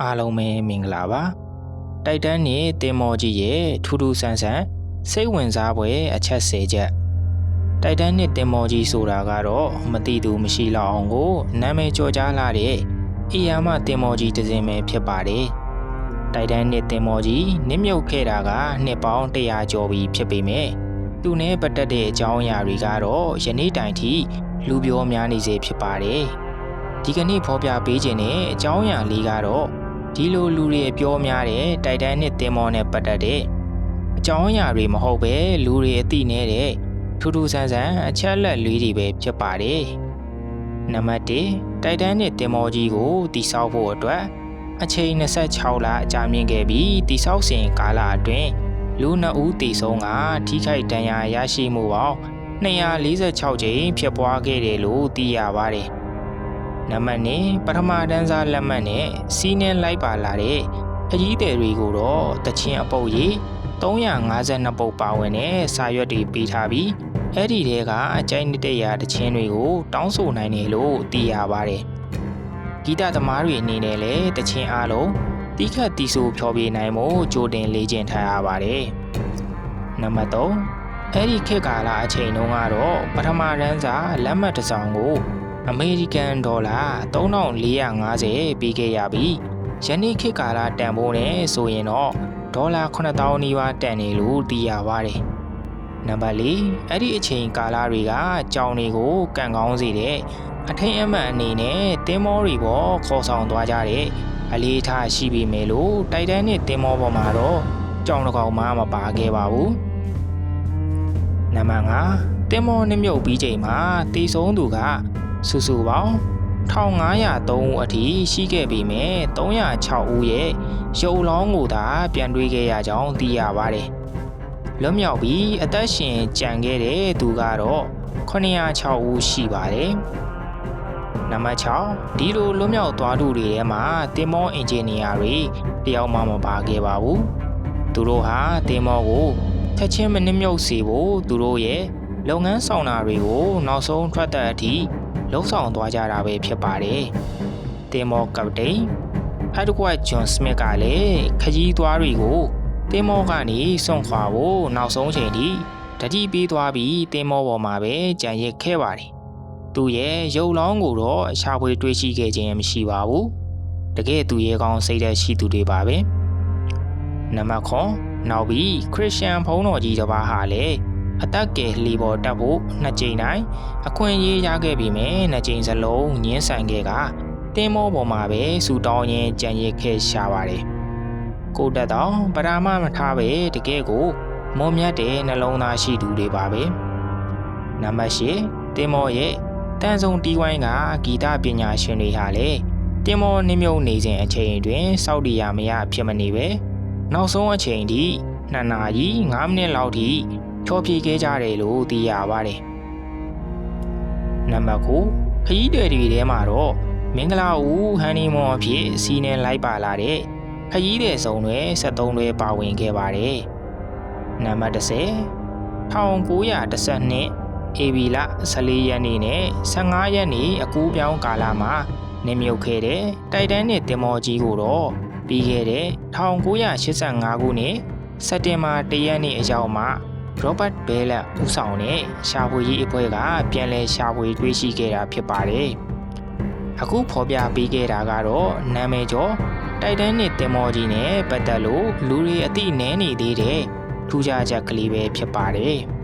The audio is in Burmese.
အားလုံးပဲမင်္ဂလာပါတိုက်တန်းနဲ့တင်မော်ကြီးရဲ့ထူးထူးဆန်းဆန်းစိတ်ဝင်စားဖွယ်အချက်၁၀ချက်တိုက်တန်းနဲ့တင်မော်ကြီးဆိုတာကတော့မတိသူမရှိလောက်အောင်ကိုနာမည်ကျော်ကြားလာတဲ့အီယာမတင်မော်ကြီးတစ်စင်းပဲဖြစ်ပါတယ်တိုက်တန်းနဲ့တင်မော်ကြီးနစ်မြုပ်ခဲ့တာကနှစ်ပေါင်း100ကျော်ပြီဖြစ်ပေမဲ့သူနဲ့ပတ်သက်တဲ့အကြောင်းအရာတွေကတော့ယနေ့တိုင်ထိလူပြောများနေစေဖြစ်ပါတယ်ဒီကနေ့ဖော်ပြပေးခြင်းတဲ့အကြောင်းအရာလေးကတော့ ဒီလိုလူတွေပြောများတဲ့တိုက်တန်းနဲ့တင်မော်နဲ့ပတ်သက်တဲ့အကြောင်းအရာတွေမဟုတ်ပဲလူတွေအသိနေတဲ့ထူးထူးဆန်းဆန်းအချက်အလက်လေးတွေပဲဖြစ်ပါတယ်နံပါတ်1တိုက်တန်းနဲ့တင်မော်ကြီးကိုတိစောက်ဖို့အတွက်အချိန်26လကြာမြင့်ခဲ့ပြီးတိစောက်စဉ်ကာလအတွင်းလူနှစ်ဦးတည်ဆုံးကထိခိုက်ဒဏ်ရာရရှိမှုပေါင်း246ကြိမ်ဖြစ်ပွားခဲ့တယ်လို့သိရပါတယ်။ နံပါတ်2ပထမတန်းစားလက်မှတ်နဲ့စီးနှင်းလိုက်ပါလာတဲ့ခကြီးတယ်တွေကိုတော့တချင်းအပုပ်ရီ352ပုတ်ပါဝင်တဲ့စာရွက်တွေပေးထားပြီးအဲ့ဒီတဲကအကြိုက်နေတဲ့ရာတချင်းတွေကိုတောင်းဆိုနိုင်တယ်လို့သိရပါတယ်။ဂီတသမားတွေအနေနဲ့လည်းတချင်းအားလုံးတီးခတ်တီးဆိုဖျော်ဖြေနိုင်မှုကြိုတင်လေ့ကျင့်ထားရပါတယ်။နံပါတ်3အဲ့ဒီခေတ်ကာလအချိန်တုန်းကတော့ပထမရန်စာလက်မှတ်တစ်စောင်ကို အမေရိကန်ဒေါ်လာ3450ပေးခဲ့ရပြီးယနေ့ခေတ်ကာလတန်ဖိုးနဲ့ဆိုရင်တော့ဒေါ်လာ9000နီးပါးတန်နေလို့သိရပါတယ်။နံပါတ်4အဲ့ဒီအချိန်ကာလတွေကကြောင်တွေကိုကန်ကောင်းစေတဲ့အထိန်အမှန်အနေနဲ့တင်းမောတွေပေါ်ခေါ်ဆောင်သွားကြတဲ့အလေးထားရှိပြီမယ်လို့တိုက်တန်းနဲ့တင်းမောပေါ်မှာတော့ကြောင်တစ်ကောင်မှမပါခဲ့ပါဘူး။နံပါတ်5တင်းမောနှမြုပ်ပြီးချိန်မှာတီဆုံးသူက စုစုပေါင်း1503ဦးအထိရှိခဲ့ပေမဲ့306ဦးရဲ့ရုပ်လောင်းကိုသာပြန်တွေးခဲ့ရကြောင်းသိရပါတယ်။လွတ်မြောက်ပြီးအသက်ရှင်ကြံခဲ့တဲ့သူကတော့906ဦးရှိပါတယ်။နံပါတ်6ဒီလိုလွတ်မြောက်သွားသူတွေထဲမှာတင်မောအင်ဂျင်နီယာတွေတယောက်မှမပါခဲ့ပါဘူး။သူတို့ဟာတင်မောကိုချက်ချင်းမနှမြုပ်စေဖို့သူတို့ရဲ့လုပ်ငန်းဆောင်တာတွေကိုနောက်ဆုံးထွက်တဲ့အထိ လှုပ်ဆောင်သွားကြတာပဲဖြစ်ပါတယ်။တင်မောကပတိန်အဒကွတ်ဂျွန်စမစ်ကလည်းခကြီးသွားတွေကိုတင်မောကနေစွန့်ခွာဖို့နောက်ဆုံးချိန်ထိတတိပေးသွားပြီးတင်မောပေါ်မှာပဲကြံရစ်ခဲ့ပါတယ်။သူရဲ့ရုပ်လောင်းကိုတော့ရှာဖွေတွေ့ရှိခဲ့ခြင်းမရှိပါဘူး။တကယ်သူရဲ့ကောင်းစိတ်သက်ရှိသူတွေပါပဲ။နံပါတ်9နောက်ပြီးခရစ်ယာန်ဘုန်းတော်ကြီးတစ်ပါးဟာလည်း အသက်ကယ်လီပေါ်တက်ဖို့နှစ်ကြိမ်တိုင်းအခွင့်အရေးရခဲ့ပြီးမြဲနှစ်ကြိမ်စလုံးညှင်းဆန်ခဲ့ကတင်းမောပေါ်မှာပဲစူတောင်းရင်းကြံရစ်ခဲ့ရှာပါတယ်။ကိုတက်တော့ပရာမမထားပဲတကယ်ကိုမုံမြတ်တဲ့နှလုံးသားရှိသူတွေပါပဲ။နံပါတ်၈တင်းမောရဲ့တန်ဆုံတီးဝိုင်းကဂီတပညာရှင်တွေဟာလည်းတင်းမောနှမြုပ်နေစဉ်အချိန်တွင်စောက်တီယာမရဖြစ်မနေပဲနောက်ဆုံးအချိန်ထိ2နာရီ5မိနစ်လောက်ထိ ချောပြေခဲ့ကြတယ်လို့သိရပါတယ်။နံပါတ်9ခရီးတွေတွေထဲမှာတော့မင်္ဂလာဦးဟန်နီမွန်အဖြစ်စီးနှင်းလိုက်ပါလာတဲ့ခရီးတဲ့စုံတွေ73တွေပါဝင်ခဲ့ပါတယ်။နံပါတ်10 1912ဧပြီလ14ရက်နေ့နဲ့15ရက်နေ့အကူပြောင်းကာလမှာနေမြုပ်ခဲ့တဲ့တိုက်တန်းနဲ့တင်မော်ကြီးကိုတော့ပြီးခဲ့တဲ့1985ခုနှစ်စက်တင်ဘာ1ရက်နေ့အရောက်မှာ Robert Bell ဦးဆောင်တဲ့ရှာဖွေရေးအဖွဲ့ကပြန်လည်ရှာဖွေတွေ့ရှိခဲ့တာဖြစ်ပါတယ်။အခုဖော်ပြပေးခဲ့တာကတော့နာမည်ကျော်တိုက်တန်းနဲ့တင်မော်ကြီးနဲ့ပတ်သက်လို့လူတွေအသိနည်းနေသေးတဲ့ထူးခြားချက်ကလေးပဲဖြစ်ပါတယ်။